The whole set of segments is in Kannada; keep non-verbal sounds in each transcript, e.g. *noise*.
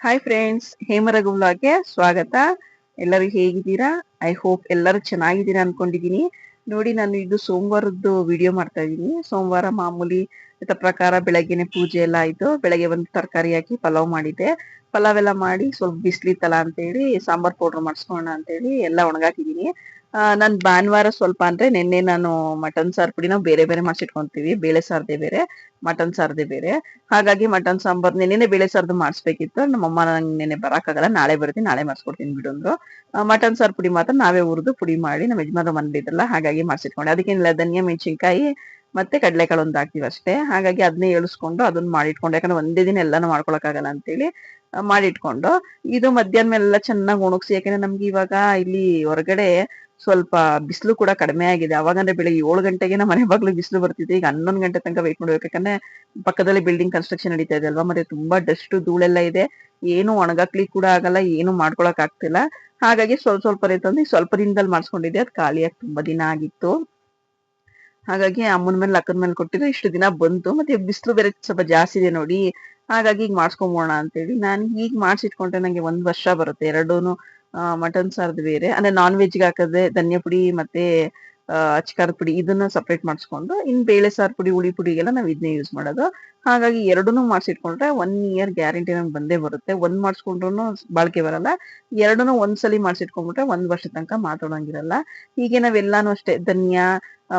ಹಾಯ್ ಫ್ರೆಂಡ್ಸ್ ಹೇಮರಘು ಸ್ವಾಗತ. ಎಲ್ಲರೂ ಹೇಗಿದ್ದೀರಾ? ಐ ಹೋಪ್ ಎಲ್ಲರೂ ಚೆನ್ನಾಗಿದ್ದೀರಾ ಅನ್ಕೊಂಡಿದೀನಿ ನೋಡಿ ನಾನು ಇದು ಸೋಮವಾರದ್ದು ವಿಡಿಯೋ ಮಾಡ್ತಾ ಇದ್ದೀನಿ. ಸೋಮವಾರ ಮಾಮೂಲಿ ಪ್ರಕಾರ ಬೆಳಗ್ಗೆನೆ ಪೂಜೆ ಎಲ್ಲ ಆಯ್ತು. ಬೆಳಗ್ಗೆ ಒಂದು ತರಕಾರಿ ಹಾಕಿ ಪಲಾವ್ ಮಾಡಿದ್ದೆ. ಪಲಾವ್ ಎಲ್ಲ ಮಾಡಿ ಸ್ವಲ್ಪ ಬಿಸ್ಲಿತ್ತಲ್ಲ ಅಂತೇಳಿ ಸಾಂಬಾರ್ ಪೌಡರ್ ಮಾಡಿಸ್ಕೋಣ ಅಂತೇಳಿ ಎಲ್ಲ ಒಣಗಾಕಿದೀನಿ ಆ, ನಾನ್ ಭಾನುವಾರ ಸ್ವಲ್ಪ ಅಂದ್ರೆ ನಿನ್ನೆ ನಾನು ಮಟನ್ ಸಾರ್ ಪುಡಿನ ಬೇರೆ ಬೇರೆ ಮಾಡ್ಸಿಟ್ಕೊಂತೀವಿ, ಬೇಳೆ ಸಾರ್ದೆ ಬೇರೆ, ಮಟನ್ ಸಾರ್ದೆ ಬೇರೆ. ಹಾಗಾಗಿ ಮಟನ್ ಸಾಂಬಾರ್ ನೆನ್ನೆ ಬೇಳೆ ಸಾರ್ದು ಮಾಡಿಸ್ಬೇಕಿತ್ತು. ನಮ್ಮಮ್ಮ ನಂಗೆ ನೆನ್ನೆ ಬರಕ್ಕಾಗಲ್ಲ ನಾಳೆ ಬರ್ತೀನಿ ನಾಳೆ ಮಾಡಿಸ್ಕೊಡ್ತೀನಿ ಬಿಡು ಅಂದ್ರು. ಮಟನ್ ಸಾರ್ ಪುಡಿ ಮಾತ್ರ ನಾವೇ ಹುರಿದು ಪುಡಿ ಮಾಡಿ ನಮ್ಮ ಯಜಮಾನ ಮನೇಲಿದ್ರಲ್ಲ ಹಾಗಾಗಿ ಮಾಡಿಸಿಟ್ಕೊಂಡೆ. ಅದಕ್ಕೇನಿಲ್ಲ ಧನಿಯಾ, ಮೆಣಸಿನ್ಕಾಯಿ ಮತ್ತೆ ಕಡಲೆಕಾಳು ಒಂದು ಹಾಕ್ತೀವಿ ಅಷ್ಟೇ. ಹಾಗಾಗಿ ಅದನ್ನೇ ಎಳಿಸ್ಕೊಂಡು ಅದನ್ನ ಮಾಡಿಟ್ಕೊಂಡು, ಯಾಕಂದ್ರೆ ಒಂದೇ ದಿನ ಎಲ್ಲಾನು ಮಾಡ್ಕೊಳಕ್ಕಾಗಲ್ಲ ಅಂತೇಳಿ ಮಾಡಿಟ್ಕೊಂಡು. ಇದು ಮಧ್ಯಾಹ್ನ ಮೇಲೆಲ್ಲ ಚೆನ್ನಾಗಿ ಒಣಗಿಸಿ, ಯಾಕಂದ್ರೆ ನಮ್ಗೆ ಇವಾಗ ಇಲ್ಲಿ ಹೊರಗಡೆ ಸ್ವಲ್ಪ ಬಿಸಿಲು ಕೂಡ ಕಡಿಮೆ ಆಗಿದೆ. ಅವಾಗಂದ್ರೆ ಬೆಳಿಗ್ಗೆ ಏಳು ಗಂಟೆಗೆ ನಮ್ಮ ಮನೆ ಬಾಗ್ಲು ಬಿಸಿಲು ಬರ್ತಿದೆ ಈಗ ಹನ್ನೊಂದು ಗಂಟೆ ತನಕ ವೇಟ್ ಮಾಡ್ಬೇಕು. ಯಾಕಂದ್ರೆ ಪಕ್ಕದಲ್ಲಿ ಬಿಲ್ಡಿಂಗ್ ಕನ್ಸ್ಟ್ರಕ್ಷನ್ ನಡೀತಾ ಇದೆ ಅಲ್ವಾ? ಮತ್ತೆ ತುಂಬಾ ಡಸ್ಟ್ ಧೂಳೆಲ್ಲ ಇದೆ. ಏನು ಒಣಗಕ್ಲಿ ಕೂಡ ಆಗಲ್ಲ, ಏನು ಮಾಡ್ಕೊಳಕ್ ಆಗ್ತಿಲ್ಲ. ಹಾಗಾಗಿ ಸ್ವಲ್ಪ ಸ್ವಲ್ಪ ರೀತಿ ಸ್ವಲ್ಪ ದಿನದಲ್ಲಿ ಮಾಡಿಸ್ಕೊಂಡಿದ್ದೆ. ಅದು ಖಾಲಿಯಾಗಿ ತುಂಬಾ ದಿನ ಆಗಿತ್ತು. ಹಾಗಾಗಿ ಅಮ್ಮನ ಮೇಲೆ, ಅಕ್ಕನ ಮೇಲೆ ಕೊಟ್ಟಿದ್ರೆ ಇಷ್ಟು ದಿನ ಬಂತು. ಮತ್ತೆ ಬಿಸಿಲು ಬೇರೆ ಸ್ವಲ್ಪ ಜಾಸ್ತಿ ಇದೆ ನೋಡಿ. ಹಾಗಾಗಿ ಈಗ ಮಾಡ್ಸ್ಕೊಂಬೋಣ ಅಂತೇಳಿ. ನಾನು ಈಗ ಮಾಡ್ಸಿಟ್ಕೊಂಡ್ರೆ ನಂಗೆ ಒಂದ್ ವರ್ಷ ಬರುತ್ತೆ. ಎರಡೂನು ಮಟನ್ ಸಾರ್ದು ಬೇರೆ. ಅಂದ್ರೆ ನಾನ್ ವೆಜ್ಗೆ ಹಾಕದ್ರೆ ಧನ್ಯ ಪುಡಿ ಮತ್ತೆ ಅಚ್ಕಾರದ ಪುಡಿ ಇದನ್ನ ಸಪ್ರೇಟ್ ಮಾಡಿಸ್ಕೊಂಡು, ಇನ್ ಬೇಳೆ ಸಾರ್ ಪುಡಿ, ಹುಳಿ ಪುಡಿಗೆಲ್ಲ ನಾವು ಇದನ್ನೇ ಯೂಸ್ ಮಾಡೋದು. ಹಾಗಾಗಿ ಎರಡನ್ನೂ ಮಾಡಿಸಿಟ್ಕೊಂಡ್ರೆ ಒನ್ ಇಯರ್ ಗ್ಯಾರಂಟಿ ನಮ್ಗೆ ಬಂದೇ ಬರುತ್ತೆ. ಒಂದ್ ಮಾಡಿಸ್ಕೊಂಡ್ರು ಬಾಳಿಕೆ ಬರಲ್ಲ. ಎರಡನ್ನೂ ಒಂದ್ಸಲಿ ಮಾಡಿಸಿಟ್ಕೊಂಡ್ಬಿಟ್ರೆ ಒಂದ್ ವರ್ಷ ತನಕ ಮಾತಾಡೋಂಗಿರಲ್ಲ. ಹೀಗೆ ನಾವೆಲ್ಲಾನು ಅಷ್ಟೇ ಧನ್ಯಾ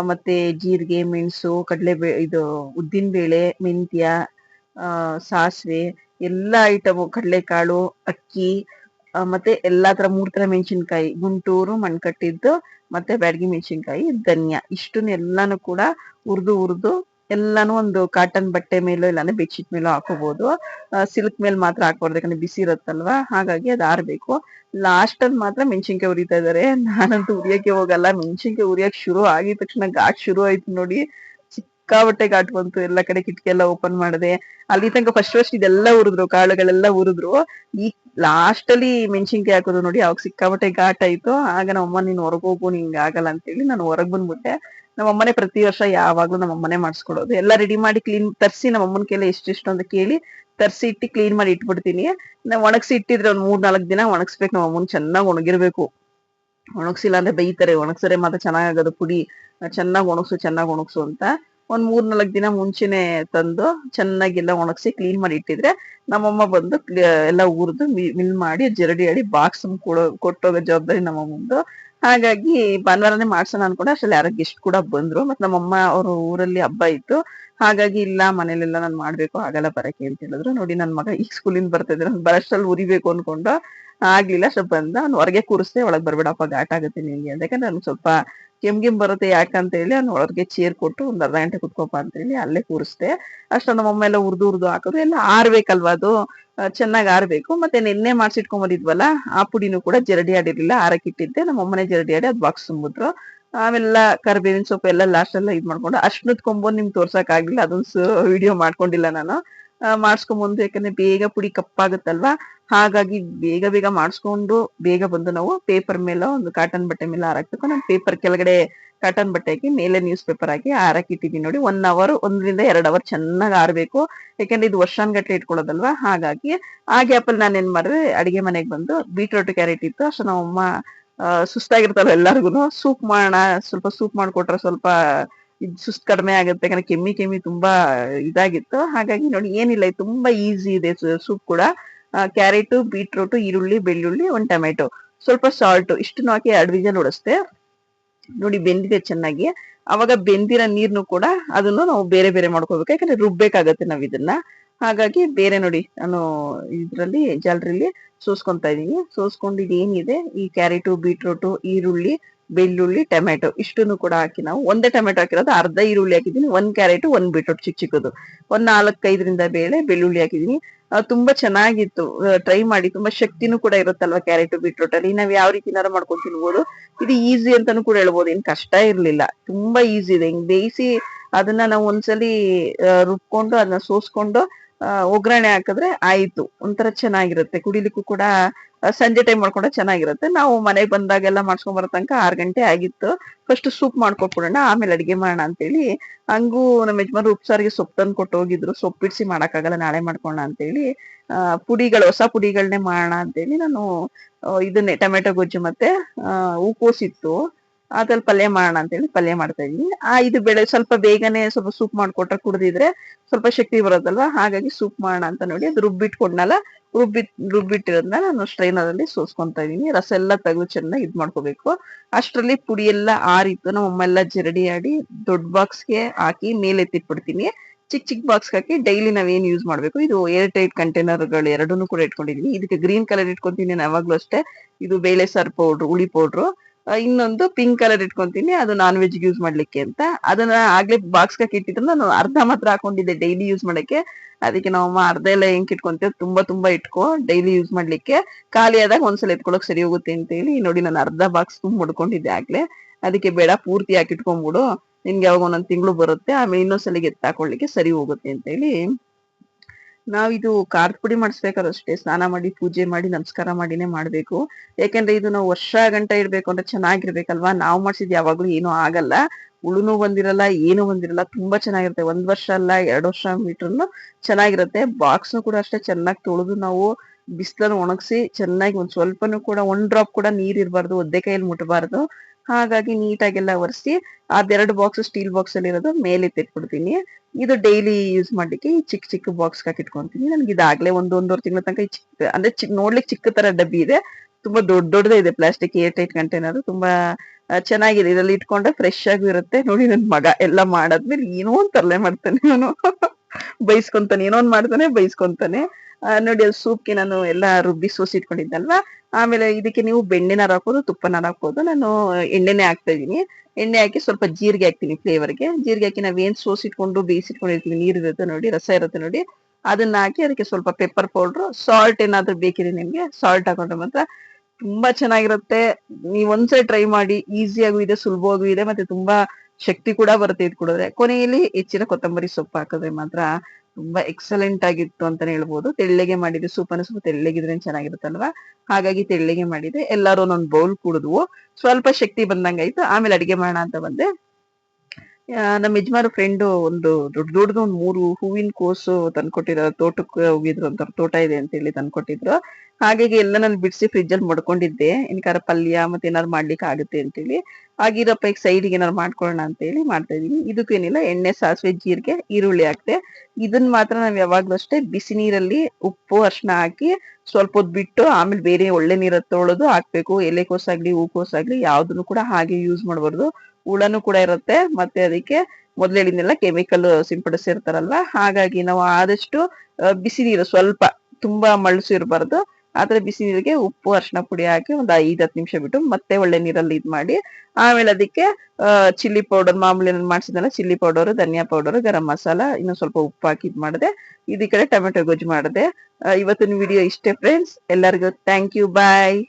ಮತ್ತೆ ಜೀರಿಗೆ, ಮೆಣಸು, ಕಡಲೆ ಇದು ಉದ್ದಿನ ಬೇಳೆ, ಮೆಂತ್ಯ ಸಾಸಿವೆ, ಎಲ್ಲಾ ಐಟಮು ಕಡಲೆಕಾಳು, ಅಕ್ಕಿ ಮತ್ತೆ ಎಲ್ಲಾ ತರ ಮೂರ್ ತರ ಮೆಣಸಿನ್ಕಾಯಿ. ಗುಂಟೂರು, ಮಣ್ಕಟ್ಟಿದ್ದು, ಮತ್ತೆ ಬ್ಯಾಡಗಿ ಮೆಣಸಿನ್ಕಾಯಿ, ಧನ್ಯ. ಇಷ್ಟನ್ನ ಎಲ್ಲಾನು ಕೂಡ ಹುರಿದು ಹುರಿದು ಎಲ್ಲಾನು ಒಂದು ಕಾಟನ್ ಬಟ್ಟೆ ಮೇಲೋ ಇಲ್ಲಾಂದ್ರೆ ಬೆಡ್ಶೀಟ್ ಮೇಲೋ ಹಾಕೋಬಹುದು ಸಿಲ್ಕ್ ಮೇಲ್ ಮಾತ್ರ ಹಾಕ್ಬಾರ್ದು, ಯಾಕಂದ್ರೆ ಬಿಸಿ ಇರುತ್ತಲ್ವಾ? ಹಾಗಾಗಿ ಅದು ಆರ್ಬೇಕು. ಲಾಸ್ಟ್ ಅಲ್ಲಿ ಮಾತ್ರ ಮೆಣಸಿನ್ಕಾಯಿ ಉರಿತಾ ಇದಾರೆ. ನಾನಂತೂ ಉರಿಯಕ್ಕೆ ಹೋಗಲ್ಲ. ಮೆಣಸಿನ್ಕಾಯಿ ಉರಿಯಕ್ ಶುರು ಆಗಿದ ತಕ್ಷಣ ಘಾಟ್ ಶುರು ಆಯ್ತು ನೋಡಿ. ಸಿಕ್ಕಾಬಟ್ಟೆ ಘಾಟ್ ಬಂತು, ಎಲ್ಲ ಕಡೆ ಕಿಟಕಿ ಎಲ್ಲ ಓಪನ್ ಮಾಡಿದೆ. ಅಲ್ಲಿ ತನಕ ಫಸ್ಟ್ ಫಸ್ಟ್ ಇದೆಲ್ಲ ಉರಿದ್ರು ಕಾಳುಗಳೆಲ್ಲ ಉರಿದ್ರು ಈ ಲಾಸ್ಟ್ ಅಲ್ಲಿ ಮೆಣಸಿನ್ಕಾಯಿ ಹಾಕೋದು ನೋಡಿ, ಅವಾಗ ಸಿಕ್ಕಾಬಟ್ಟೆ ಘಾಟ್ ಆಯ್ತು. ಆಗ ನಮ್ಮಮ್ಮ, ನೀನ್ ಹೊರಗೋಗು ನಿಂಗ್ ಆಗಲ್ಲ ಅಂತೇಳಿ ನಾನು ಹೊರಗ್ ಬಂದ್ಬಿಟ್ಟೆ. ನಮ್ಮಮ್ಮನೆ ಪ್ರತಿ ವರ್ಷ ಯಾವಾಗ್ಲೂ ನಮ್ಮಮ್ಮನೆ ಮಾಡಿಸ್ಕೊಡೋದು. ಎಲ್ಲ ರೆಡಿ ಮಾಡಿ ಕ್ಲೀನ್ ತರ್ಸಿ, ನಮ್ಮಮ್ಮನ ಕೈಲಿ ಎಷ್ಟೆಷ್ಟು ಅಂತ ಕೇಳಿ ತರ್ಸಿ ಇಟ್ಟು ಕ್ಲೀನ್ ಮಾಡಿ ಇಟ್ಬಿಡ್ತೀನಿ. ನಾವ್ ಒಣಗ್ಸಿ ಇಟ್ಟಿದ್ರೆ ಒಂದ್ ಮೂರ್ ನಾಲ್ಕ್ ದಿನ ಒಣಗಿಸ್ಬೇಕು, ನಮ್ಮಮ್ಮನ ಚೆನ್ನಾಗಿ ಚೆನ್ನಾಗ್ ಒಣಗಿರ್ಬೇಕು. ಒಣಗ್ಸಿಲ್ಲ ಅಂದ್ರೆ ಬೈತಾರೆ ಒಣಗ್ಸರೆ ಮಾತ್ರ ಚೆನ್ನಾಗಾಗೋದು ಪುಡಿ. ಚೆನ್ನಾಗಿ ಒಣಗ್ಸು, ಚೆನ್ನಾಗ್ ಒಣಗ್ಸು ಅಂತ. ಒಂದ್ ಮೂರ್ ನಾಲ್ಕ್ ದಿನ ಮುಂಚೆನೆ ತಂದು ಚೆನ್ನಾಗೆಲ್ಲ ಒಣಗ್ಸಿ ಕ್ಲೀನ್ ಮಾಡಿ ಇಟ್ಟಿದ್ರೆ ನಮ್ಮಮ್ಮ ಬಂದು ಎಲ್ಲಾ ಉರಿದು ಮಿಲ್ ಮಾಡಿ ಜರಡಿ ಆಡಿ ಬಾಕ್ಸ್ ಕೊಡೋ, ಕೊಟ್ಟೋಗೋ ಜವಾಬ್ದಾರಿ ನಮ್ಮಮ್ಮಂದು. ಹಾಗಾಗಿ ಭಾನುವಾರನೇ ಮಾಡ್ಸೋಣ ಅನ್ಕೊಂಡೆ, ಅಷ್ಟ್ರಲ್ಲಿ ಯಾರೋ ಗೆಸ್ಟ್ ಕೂಡ ಬಂದ್ರು. ಮತ್ ನಮ್ಮಮ್ಮ ಅವ್ರ ಊರಲ್ಲಿ ಹಬ್ಬ ಇತ್ತು. ಹಾಗಾಗಿ ಇಲ್ಲ, ಮನೇಲೆಲ್ಲ ನಾನ್ ಮಾಡ್ಬೇಕು, ಆಗಲ್ಲ, ಬರಕ್ಕೆ ಅಂತ ಹೇಳಿದ್ರು. ನೋಡಿ, ನನ್ ಮಗ ಈಗ ಸ್ಕೂಲಿಂದ ಬರ್ತಾ ಇದ್ರೆ ನಾನು ಬರಷ್ಟಲ್ಲಿ ಉರಿಬೇಕು ಅನ್ಕೊಂಡು. ಆಗ್ಲಿಲ್ಲ. ಸ್ವಲ್ಪ ಅವ್ನು ಹೊರಗೆ ಕೂರಿಸ್ದೆ, ಒಳಗ್ ಬರ್ಬೇಡಪ್ಪ, ಘಾಟ್ ಆಗುತ್ತೆ ನಿನ್ಗೆ ಅಂತ. ಯಾಕಂದ್ರೆ ನನ್ಗೆ ಸ್ವಲ್ಪ ಕೆಮ್ ಗಿಮ್ ಬರುತ್ತೆ ಯಾಕಂತ ಹೇಳಿ ಅವ್ನು ಒಳಗೆ ಚೇರ್ ಕೊಟ್ಟು ಒಂದ್ ಅರ್ಧ ಗಂಟೆ ಕುತ್ಕೋಪ ಅಂತ ಹೇಳಿ ಅಲ್ಲೇ ಕೂರಿಸ್ದೆ. ಅಷ್ಟ ನಮ್ಮಮ್ಮ ಎಲ್ಲ ಉರ್ದು ಉರ್ದು ಹಾಕೋದು, ಎಲ್ಲ ಆರ್ಬೇಕಲ್ವಾ ಅದು? ಚೆನ್ನಾಗಿ ಆರ್ಬೇಕು. ಮತ್ತೆ ನಿನ್ನೆ ಮಾಡಿಸಿಟ್ಕೊಂಬಂದಿದ್ವಲ್ಲ ಆ ಪುಡಿನೂ ಕೂಡ ಜರಡಿ ಆಡಿರ್ಲಿಲ್ಲ ಆರಕ್ಕಿಟ್ಟಿದ್ದೆ ನಮ್ಮಮ್ಮನೆ ಜರಡಿ ಆಡಿ ಅದ್ ಬಾಕ್ಸ್ ತುಂಬಿದ್ರು ಆಮೇಲೆ ಕರಿಬೇವಿನ ಸೊಪ್ಪು ಎಲ್ಲ ಲಾಸ್ಟ್ ಎಲ್ಲ ಇದ್ ಮಾಡ್ಕೊಂಡು ಅಷ್ಟು ಕೊಂಬಂದ್ ನಿಮ್ಗೆ ತೋರ್ಸಕ್ ಆಗ್ಲಿಲ್ಲ, ಅದೊಂದು ವಿಡಿಯೋ ಮಾಡ್ಕೊಂಡಿಲ್ಲ ನಾನು. ಮಾಡ್ಸ್ಕೊಂಬಂದು ಯಾಕಂದ್ರೆ ಬೇಗ ಪುಡಿ ಕಪ್ಪಾಗುತ್ತಲ್ವಾ? ಹಾಗಾಗಿ ಬೇಗ ಬೇಗ ಮಾಡಿಸ್ಕೊಂಡು ಬೇಗ ಬಂದು ನಾವು ಪೇಪರ್ ಮೇಲೆ ಒಂದು ಕಾಟನ್ ಬಟ್ಟೆ ಮೇಲೆ ಹಾರಾಕ್ಬೇಕು. ನಾನು ಪೇಪರ್ ಕೆಳಗಡೆ ಕಾಟನ್ ಬಟ್ಟೆ ಹಾಕಿ ಮೇಲೆ ನ್ಯೂಸ್ ಪೇಪರ್ ಹಾಕಿ ಹಾರಕ್ ಇಟ್ಟಿದ್ದೀನಿ ನೋಡಿ. ಒನ್ ಅವರ್ ಒಂದರಿಂದ ಎರಡು ಅವರ್ ಚೆನ್ನಾಗಿ ಆರಬೇಕು ಯಾಕಂದ್ರೆ ಇದು ವರ್ಷಾನ್ಗಟ್ಲೆ ಇಟ್ಕೊಳ್ಳೋದಲ್ವಾ? ಹಾಗಾಗಿ ಆ ಗ್ಯಾಪ್ ಅಲ್ಲಿ ನಾನು ಏನ್ ಮಾಡಿದ್ರೆ ಅಡಿಗೆ ಮನೆಗೆ ಬಂದು ಬೀಟ್ರೋಟ್ ಕ್ಯಾರೆಟ್ ಇತ್ತು. ಅಷ್ಟು ನಮ್ಮಮ್ಮ ಆ, ಎಲ್ಲಾರ್ಗು ಸೂಪ್ ಮಾಡೋಣ ಸ್ವಲ್ಪ ಸೂಪ್ ಮಾಡಿಕೊಟ್ರೆ ಸ್ವಲ್ಪ ಇದ್ ಸುಸ್ತ್ ಕಡಿಮೆ ಆಗುತ್ತೆ. ಯಾಕಂದ್ರೆ ಕೆಮ್ಮಿ ಕೆಮ್ಮಿ ತುಂಬಾ ಇದಾಗಿತ್ತು. ಹಾಗಾಗಿ ನೋಡಿ, ಏನಿಲ್ಲ ತುಂಬಾ ಈಸಿ ಇದೆ ಸೂಪ್ ಕೂಡ. ಕ್ಯಾರೆಟ್ ಬೀಟ್ರೂಟ್ ಈರುಳ್ಳಿ, ಬೆಳ್ಳುಳ್ಳಿ, ಒಂದ್ ಟೊಮೆಟೊ. ಸ್ವಲ್ಪ ಸಾಲ್ಟ್ ಇಷ್ಟನ್ನು ಹಾಕಿ ಎರಡು ವಿಜಲ್ ಹೊಡಿಸ್ತೆ ನೋಡಿ, ಬೆಂದಿದೆ ಚೆನ್ನಾಗಿ. ಅವಾಗ ಬೆಂದಿರೋ ನೀರ್ನು ಕೂಡ ಅದನ್ನು ನಾವು ಬೇರೆ ಬೇರೆ ಮಾಡ್ಕೋಬೇಕು ಯಾಕಂದ್ರೆ ರುಬ್ಬೇಕಾಗತ್ತೆ ನಾವ್ ಇದನ್ನ. ಹಾಗಾಗಿ ಬೇರೆ ನೋಡಿ, ನಾನು ಇದ್ರಲ್ಲಿ ಜಾಲರಿಲಿ ಸೋಸ್ಕೊಂತಾ ಇದೀನಿ. ಸೋಸ್ಕೊಂಡಿದ್ ಏನಿದೆ ಈ ಕ್ಯಾರೆಟು ಬೀಟ್ರೂಟು ಈರುಳ್ಳಿ ಬೆಳ್ಳುಳ್ಳಿ ಟೊಮೆಟೊ ಇಷ್ಟನ್ನು ಕೂಡ ಹಾಕಿ ನಾವು ಒಂದೇ ಟೊಮೆಟೊ ಹಾಕಿರೋದು ಅರ್ಧ ಈರುಳ್ಳಿ ಹಾಕಿದೀನಿ ಒಂದ್ ಕ್ಯಾರೆಟ್ ಒಂದ್ ಬೀಟ್ರೂಟ್ ಚಿಕ್ಕ ಚಿಕ್ಕದು. ಒಂದ್ ನಾಲ್ಕೈದರಿಂದ ಬೇಳೆ ಬೆಳ್ಳುಳ್ಳಿ ಹಾಕಿದೀನಿ ಆ, ತುಂಬಾ ಚೆನ್ನಾಗಿತ್ತು. ಟ್ರೈ ಮಾಡಿ ತುಂಬಾ ಶಕ್ತಿನೂ ಕೂಡ ಇರುತ್ತಲ್ವಾ ಕ್ಯಾರೆಟ್ ಬೀಟ್ರೂಟ್ ಅಲ್ಲಿ? ನಾವ್ ಯಾವ ರೀತಿನಾರ ಮಾಡ್ಕೊಂಡು ತಿನ್ಬೋದು. ಇದು ಈಸಿ ಅಂತಾನು ಕೂಡ ಹೇಳ್ಬೋದು. ಏನ್ ಕಷ್ಟ ಇರ್ಲಿಲ್ಲ. ತುಂಬಾ ಈಸಿ ಇದೆ. ಹಿಂಗ್ ಬೇಯಿಸಿ ಅದನ್ನ ನಾವು ಒಂದ್ಸಲಿ ರುಬ್ಕೊಂಡು ಅದನ್ನ ಸೋಸ್ಕೊಂಡು ಒಗ್ಗರಣೆ ಹಾಕಿದ್ರೆ ಆಯ್ತು. ಒಂಥರ ಚೆನ್ನಾಗಿರುತ್ತೆ. ಕುಡಿಲಿಕ್ಕೂ ಕೂಡ ಸಂಜೆ ಟೈಮ್ ಮಾಡ್ಕೊಂಡ್ರೆ ಚೆನ್ನಾಗಿರುತ್ತೆ. ನಾವು ಮನೆಗೆ ಬಂದಾಗೆಲ್ಲ ಮಾಡ್ಸ್ಕೊಂಡ್ ಬರೋ ತನಕ ಆರ್ ಗಂಟೆ ಆಗಿತ್ತು. ಫಸ್ಟ್ ಸೂಪ್ ಮಾಡ್ಕೊಟ್ಬಿಡೋಣ ಆಮೇಲೆ ಅಡಿಗೆ ಮಾಡೋಣ ಅಂತೇಳಿ. ಹಂಗೂ ನಮ್ಮ ಯಜಮಾನ್ರು ಉಪ್ಸಾರಿಗೆ ಸೊಪ್ಪು ತಂದು ಕೊಟ್ಟು ಹೋಗಿದ್ರು. ಸೊಪ್ಪು ಮಾಡೋಕ್ಕಾಗಲ್ಲ, ನಾಳೆ ಮಾಡ್ಕೊಳ್ಳೋಣ ಅಂತೇಳಿ. ಪುಡಿಗಳು, ಹೊಸ ಪುಡಿಗಳನ್ನೇ ಮಾಡೋಣ ಅಂತೇಳಿ ನಾನು ಇದನ್ನೇ ಟೊಮೆಟೊ ಗೊಜ್ಜು ಮತ್ತೆ ಹೂಕೋಸಿತ್ತು ಅದ್ರಲ್ಲಿ ಪಲ್ಯ ಮಾಡೋಣ ಅಂತೇಳಿ ಪಲ್ಯ ಮಾಡ್ತಾ ಇದೀನಿ ಆ, ಇದು ಬೆಳೆ ಸ್ವಲ್ಪ ಬೇಗನೆ ಸ್ವಲ್ಪ ಸೂಪ್ ಮಾಡ್ಕೊಟ್ರೆ ಕುಡ್ದಿದ್ರೆ ಸ್ವಲ್ಪ ಶಕ್ತಿ ಬರೋದಲ್ವಾ? ಹಾಗಾಗಿ ಸೂಪ್ ಮಾಡೋಣ ಅಂತ ನೋಡಿ ಅದು ರುಬ್ಬಿಟ್ಕೊಂಡ್ನಲ್ಲ, ರುಬ್ಬಿಟ್, ರುಬ್ಬಿಟ್ಟಿರೋದ್ನ ನಾನು ಸ್ಟ್ರೈನರ್ ಅಲ್ಲಿ ಸೋಸ್ಕೊಂತಾ ಇದೀನಿ ರಸ ಎಲ್ಲ ತೆಗೆದು ಚೆನ್ನಾಗಿ ಇದ್ ಮಾಡ್ಕೋಬೇಕು. ಅಷ್ಟರಲ್ಲಿ ಪುಡಿ ಎಲ್ಲ ಆರಿತ್ತು ನಮ್ಮ ಎಲ್ಲ ಜರಡಿ ಆಡಿ ದೊಡ್ಡ ಬಾಕ್ಸ್ಗೆ ಹಾಕಿ ಮೇಲೆ ಎತ್ತಿಟ್ಬಿಡ್ತೀನಿ. ಚಿಕ್ಕ ಚಿಕ್ಕ ಬಾಕ್ಸ್ ಹಾಕಿ ಡೈಲಿ ನಾವೇನ್ ಯೂಸ್ ಮಾಡ್ಬೇಕು? ಇದು ಏರ್ ಟೈಟ್ ಕಂಟೈನರ್ಗಳು ಎರಡನ್ನೂ ಕೂಡ ಇಟ್ಕೊಂಡಿದೀನಿ. ಇದಕ್ಕೆ ಗ್ರೀನ್ ಕಲರ್ ಇಟ್ಕೊಂತೀನಿ ನಾನು ಯಾವಾಗ್ಲೂ ಅಷ್ಟೇ. ಇದು ಬೇಳೆ ಸಾರು ಪೌಡ್ರು ಹುಳಿ ಪೌಡ್ರು ಇನ್ನೊಂದು ಪಿಂಕ್ ಕಲರ್ ಇಟ್ಕೊಂತೀನಿ, ಅದು ನಾನ್ ವೆಜ್ ಯೂಸ್ ಮಾಡ್ಲಿಕ್ಕೆ ಅಂತ. ಅದನ್ನ ಆಗ್ಲೇ ಬಾಕ್ಸ್ ಇಟ್ಟಿದ್ರೆ ನಾನು ಅರ್ಧ ಮಾತ್ರ ಹಾಕೊಂಡಿದ್ದೆ ಡೈಲಿ ಯೂಸ್ ಮಾಡಕ್ಕೆ. ಅದಕ್ಕೆ ನಾವಮ್ಮ ಅರ್ಧ ಎಲ್ಲ ಹೆಂಗ್ ಇಟ್ಕೊಂತೇವೆ ತುಂಬಾ ತುಂಬಾ ಇಟ್ಕೊ ಡೈಲಿ ಯೂಸ್ ಮಾಡ್ಲಿಕ್ಕೆ. ಖಾಲಿ ಆದಾಗ ಒಂದ್ಸಲ ಎತ್ಕೊಳಕ್ ಸರಿ ಹೋಗುತ್ತೆ ಅಂತ ಹೇಳಿ ನೋಡಿ ನಾನು ಅರ್ಧ ಬಾಕ್ಸ್ ತುಂಬ ಆಗ್ಲೇ. ಅದಕ್ಕೆ ಬೇಡ, ಪೂರ್ತಿ ಹಾಕಿ ಇಟ್ಕೊಂಡ್ಬಿಡು ನಿನ್ಗೆ ಯಾವಾಗ ಒಂದೊಂದ್ ತಿಂಗಳು ಬರುತ್ತೆ, ಆಮೇಲೆ ಇನ್ನೊಂದ್ಸಲಿಗೆ ಎತ್ತಾಕೊಳ್ಳಿಕ್ಕೆ ಸರಿ ಹೋಗುತ್ತೆ ಅಂತ ಹೇಳಿ ನಾವಿದು ಖಾರದ ಪುಡಿ ಮಾಡಿಸ್ಬೇಕಾದ್ರೂ ಅಷ್ಟೇ ಸ್ನಾನ ಮಾಡಿ, ಪೂಜೆ ಮಾಡಿ, ನಮಸ್ಕಾರ ಮಾಡಿನೇ ಮಾಡ್ಬೇಕು. ಯಾಕಂದ್ರೆ ಇದು ನಾವು ವರ್ಷ ಗಂಟ ಇರ್ಬೇಕು ಅಂದ್ರೆ ಚೆನ್ನಾಗಿರ್ಬೇಕಲ್ವಾ? ನಾವು ಮಾಡ್ಸಿದ್ ಯಾವಾಗ್ಲೂ ಏನೂ ಆಗಲ್ಲ. ಉಳುನು ಬಂದಿರಲ್ಲ, ಏನು ಬಂದಿರಲ್ಲ. ತುಂಬಾ ಚೆನ್ನಾಗಿರುತ್ತೆ. ಒಂದ್ ವರ್ಷ ಅಲ್ಲ, ಎರಡು ವರ್ಷ ಮೀಟರ್ನು ಚೆನ್ನಾಗಿರುತ್ತೆ. ಬಾಕ್ಸ್ನು ಕೂಡ ಅಷ್ಟೇ ಚೆನ್ನಾಗಿ ತೊಳೆದು ನಾವು ಬಿಸಿಲನ್ನು ಒಣಗಿಸಿ ಚೆನ್ನಾಗಿ ಒಂದ್ ಸ್ವಲ್ಪನೂ ಕೂಡ, ಒಂದ್ ಡ್ರಾಪ್ ಕೂಡ ನೀರ್ ಇರಬಾರ್ದು, ಒದ್ದೆ ಕೈಯಲ್ಲಿ ಮುಟ್ಟಬಾರ್ದು ಹಾಗಾಗಿ ನೀಟಾಗೆಲ್ಲ ಒರೆಸಿ ಅದೆರಡು ಬಾಕ್ಸ್ ಸ್ಟೀಲ್ ಬಾಕ್ಸ್ ಅಲ್ಲಿ ಇರೋದು ಮೇಲೆ ಎತ್ತಿಟ್ಬಿಡ್ತೀನಿ ಇದು ಡೈಲಿ ಯೂಸ್ ಮಾಡ್ಲಿಕ್ಕೆ ಈ ಚಿಕ್ಕ ಚಿಕ್ಕ ಬಾಕ್ಸ್ ಹಾಕಿ ಇಟ್ಕೊಂತೀನಿ ನನ್ಗೆ ಇದಾಗ್ಲೇ ಒಂದ್ ತಿಂಗಳ ತನಕ ಈ ಚಿಕ್ಕ, ಅಂದ್ರೆ ನೋಡ್ಲಿಕ್ಕೆ ಚಿಕ್ಕ ತರ ಡಬ್ಬಿ ಇದೆ. ತುಂಬಾ ದೊಡ್ಡ ದೊಡ್ಡದೇ ಇದೆ ಪ್ಲಾಸ್ಟಿಕ್ ಏರ್ ಟೈಟ್ ಕಂಟೈನರ್ ತುಂಬಾ ಚೆನ್ನಾಗಿದೆ. ಇದ್ರಲ್ಲಿ ಇಟ್ಕೊಂಡ್ರೆ ಫ್ರೆಶ್ ಆಗಿ ಇರುತ್ತೆ. ನೋಡಿ ನನ್ ಮಗ ಎಲ್ಲ ಮಾಡಾದ್ಮೇಲೆ ಏನೋ ಒಂದ್ ತರಲೆ ಮಾಡ್ತಾನೆ ಅವನು. *laughs* ಬೈಸ್ಕೊಂತಾನೆ, ಏನೋ ಒಂದ್ ಮಾಡ್ತಾನೆ, ಬೈಸ್ಕೊಂತಾನೆ. ನೋಡಿ ಅದು ಸೂಪ್ಗೆ ನಾನು ಎಲ್ಲ ರುಬ್ಬಿ ಸೋಸಿ ಇಟ್ಕೊಂಡಿದ್ದಲ್ವಾ ಆಮೇಲೆ ಇದಕ್ಕೆ ನೀವು ಬೆಣ್ಣೆನಾರು ಹಾಕೋದು ತುಪ್ಪನಾರು ಹಾಕೋದು ನಾನು ಎಣ್ಣೆನೆ ಹಾಕ್ತಾ ಇದ್ದೀನಿ. ಎಣ್ಣೆ ಹಾಕಿ ಸ್ವಲ್ಪ ಜೀರಿಗೆ ಹಾಕ್ತೀನಿ ಫ್ಲೇವರ್ಗೆ ಜೀರಿಗೆ ಹಾಕಿ ನಾವೇನ್ ಸೋಸಿ ಇಟ್ಕೊಂಡು ಬೇಯಿಸಿಟ್ಕೊಂಡಿರ್ತೀವಿ, ನೀರು ಇರುತ್ತೆ ನೋಡಿ, ರಸ ಇರುತ್ತೆ ನೋಡಿ. ಅದನ್ನ ಹಾಕಿ ಅದಕ್ಕೆ ಸ್ವಲ್ಪ ಪೆಪ್ಪರ್ ಪೌಡ್ರು ಸಾಲ್ಟ್ ಏನಾದ್ರೂ ಬೇಕಿದೆ ನಿಮ್ಗೆ ಸಾಲ್ಟ್ ಹಾಕೊಂಡ್ರೆ ಮಾತ್ರ ತುಂಬಾ ಚೆನ್ನಾಗಿರುತ್ತೆ. ನೀವ್ ಒಂದ್ಸಲ ಟ್ರೈ ಮಾಡಿ ಈಸಿಯಾಗೂ ಇದೆ ಸುಲಭವಾಗೂ ಇದೆ, ಮತ್ತೆ ತುಂಬಾ ಶಕ್ತಿ ಕೂಡ ಬರುತ್ತೆ ಇದು ಕುಡಿದ್ರೆ ಕೊನೆಯಲ್ಲಿ ಹೆಚ್ಚಿನ ಕೊತ್ತಂಬರಿ ಸೊಪ್ಪು ಹಾಕಿದ್ರೆ ಮಾತ್ರ ತುಂಬಾ ಎಕ್ಸಲೆಂಟ್ ಆಗಿತ್ತು ಅಂತಾನೆ ಹೇಳ್ಬೋದು. ತೆಳ್ಳಗೆ ಮಾಡಿದೆ ಸೂಪ್ ಸ್ವಲ್ಪ ತೆಳ್ಳಗಿದ್ರೆ ಚೆನ್ನಾಗಿರುತ್ತಲ್ವಾ? ಹಾಗಾಗಿ ತೆಳ್ಳಗೆ ಮಾಡಿದೆ. ಎಲ್ಲಾರು ಒಂದೊಂದು ಬೌಲ್ ಕುಡಿದ್ವು. ಸ್ವಲ್ಪ ಶಕ್ತಿ ಬಂದಂಗಾಯ್ತು. ಆಮೇಲೆ ಅಡಿಗೆ ಮಾಡೋಣ ಅಂತ ಬಂದೆ. ನಮ್ಮ ಯಜಮಾನ ಫ್ರೆಂಡ್ ಒಂದು ದೊಡ್ಡ, ದೊಡ್ಡದು ಒಂದು ಮೂರು ಹೂವಿನ ಕೋಸು ತಂದ್ಕೊಟ್ಟಿರೋ ತೋಟಕ್ಕೆ ಹೋಗಿದ್ರು ಅಂತ ತೋಟ ಇದೆ ಅಂತ ಹೇಳಿ ತಂದ್ಕೊಟ್ಟಿದ್ರು. ಹಾಗಾಗಿ ಎಲ್ಲ ನಾನು ಬಿಡಿಸಿ ಫ್ರಿಜ್ ಅಲ್ಲಿ ಮಡ್ಕೊಂಡಿದ್ದೆ. ಏನಕ್ಕಾರ ಪಲ್ಯ ಮತ್ತೆ ಏನಾದ್ರು ಮಾಡ್ಲಿಕ್ಕೆ ಆಗುತ್ತೆ ಅಂತೇಳಿ ಆಗಿರಪ್ಪ ಈಗ ಸೈಡ್ಗೆ ಏನಾದ್ರು ಮಾಡ್ಕೊಳ್ಳೋಣ ಅಂತ ಹೇಳಿ ಮಾಡ್ತಾ ಇದೀನಿ ಇದಕ್ಕೇನಿಲ್ಲ ಎಣ್ಣೆ, ಸಾಸಿವೆ, ಜೀರಿಗೆ, ಈರುಳ್ಳಿ ಹಾಕ್ತೆ ಇದನ್ನ ಮಾತ್ರ ನಾವ್ ಯಾವಾಗ್ಲೂ ಅಷ್ಟೇ ಬಿಸಿ ನೀರಲ್ಲಿ ಉಪ್ಪು ಅರ್ಶನ ಹಾಕಿ ಸ್ವಲ್ಪ ಹೊತ್ತು ಬಿಟ್ಟು ಆಮೇಲೆ ಬೇರೆ ಒಳ್ಳೆ ನೀರ ತೊಳೆದು ಹಾಕ್ಬೇಕು. ಎಲೆಕೋಸಾಗ್ಲಿ ಹೂಕೋಸಾಗ್ಲಿ ಯಾವ್ದನ್ನು ಕೂಡ ಹಾಗೆ ಯೂಸ್ ಮಾಡಬಾರ್ದು. ಹುಳನು ಕೂಡ ಇರುತ್ತೆ. ಮತ್ತೆ ಅದಕ್ಕೆ ಮೊದ್ಲು ಹೇಳಿದ್ನೆಲ್ಲ ಕೆಮಿಕಲ್ ಸಿಂಪಡಿಸಿರ್ತಾರಲ್ಲ. ಹಾಗಾಗಿ ನಾವು ಆದಷ್ಟು ಬಿಸಿ ನೀರು ಸ್ವಲ್ಪ, ತುಂಬಾ ಮಳಸು ಇರಬಾರ್ದು. ಆದ್ರೆ ಬಿಸಿ ನೀರಿಗೆ ಉಪ್ಪು ಅರ್ಶಿನ ಪುಡಿ ಹಾಕಿ ಒಂದು ಐದ್, ಹತ್ತು ನಿಮಿಷ ಬಿಟ್ಟು ಮತ್ತೆ ಒಳ್ಳೆ ನೀರಲ್ಲಿ ಇದ್ ಮಾಡಿ. ಆಮೇಲೆ ಅದಕ್ಕೆ ಚಿಲ್ಲಿ ಪೌಡರ್ ಮಾಮೂಲಿ ಮಾಡ್ಸಿದ್ನಲ್ಲ ಚಿಲ್ಲಿ ಪೌಡರ್ ಧನಿಯಾ ಪೌಡರ್ ಗರಂ ಮಸಾಲ, ಇನ್ನು ಸ್ವಲ್ಪ ಉಪ್ಪು ಹಾಕಿ ಇದ್ ಮಾಡಿದೆ. ಇದ್ ಕಡೆ ಟೊಮೆಟೊ ಗೊಜ್ಜು ಮಾಡಿದೆ. ಇವತ್ತಿನ ವಿಡಿಯೋ ಇಷ್ಟೇ ಫ್ರೆಂಡ್ಸ್ ಎಲ್ಲರಿಗೂ ಥ್ಯಾಂಕ್ ಯು ಬಾಯ್